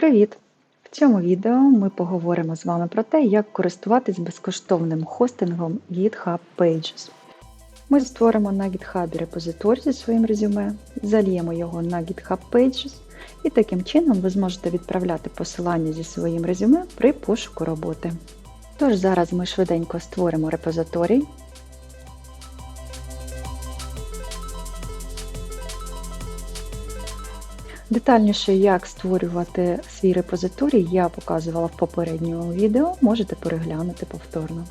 Привіт! В цьому відео ми поговоримо з вами про те, як користуватись безкоштовним хостингом GitHub Pages. Ми створимо на GitHub репозиторій зі своїм резюме, зальємо його на GitHub Pages, і таким чином ви зможете відправляти посилання зі своїм резюме при пошуку роботи. Тож зараз ми швиденько створимо репозиторій. Детальніше, як створювати свій репозиторій, я показувала в попередньому відео, можете переглянути повторно.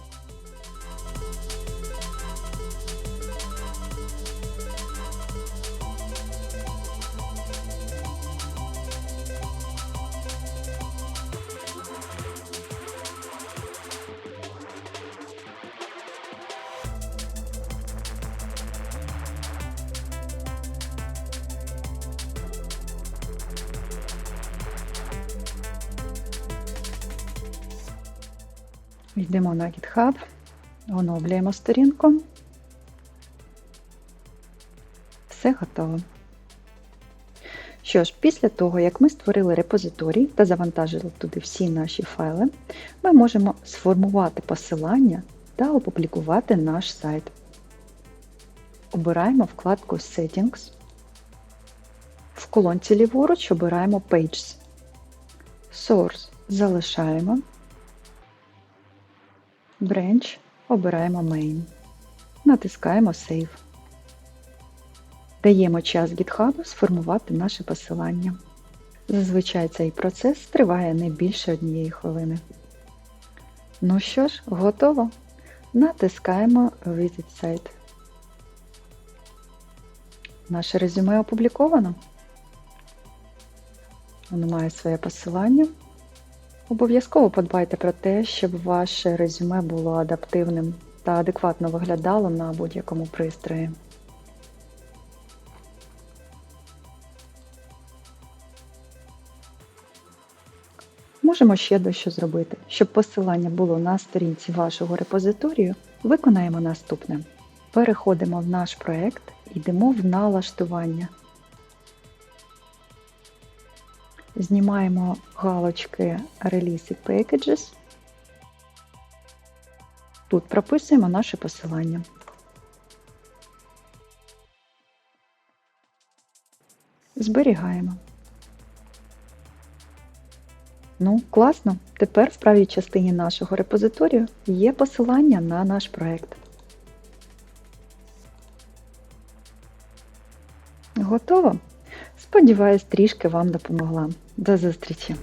Йдемо на GitHub, оновлюємо сторінку. Все готово. Що ж, після того, як ми створили репозиторій та завантажили туди всі наші файли, ми можемо сформувати посилання та опублікувати наш сайт. Обираємо вкладку Settings. В колонці ліворуч обираємо Pages. Source залишаємо. Branch обираємо Main. Натискаємо Save. Даємо час GitHub сформувати наше посилання. Зазвичай цей процес триває не більше однієї хвилини. Ну що ж, готово. Натискаємо Visit Site. Наше резюме опубліковано. Воно має своє посилання. Обов'язково подбайте про те, щоб ваше резюме було адаптивним та адекватно виглядало на будь-якому пристрої. Можемо ще дещо зробити. Щоб посилання було на сторінці вашого репозиторію, виконаємо наступне. Переходимо в наш проект, йдемо в налаштування. Знімаємо галочки Release Packages. Тут прописуємо наше посилання. Зберігаємо. Ну, класно! Тепер в правій частині нашого репозиторію є посилання на наш проект. Готово? Сподіваюсь, трішки вам допомогла. До зустрічі!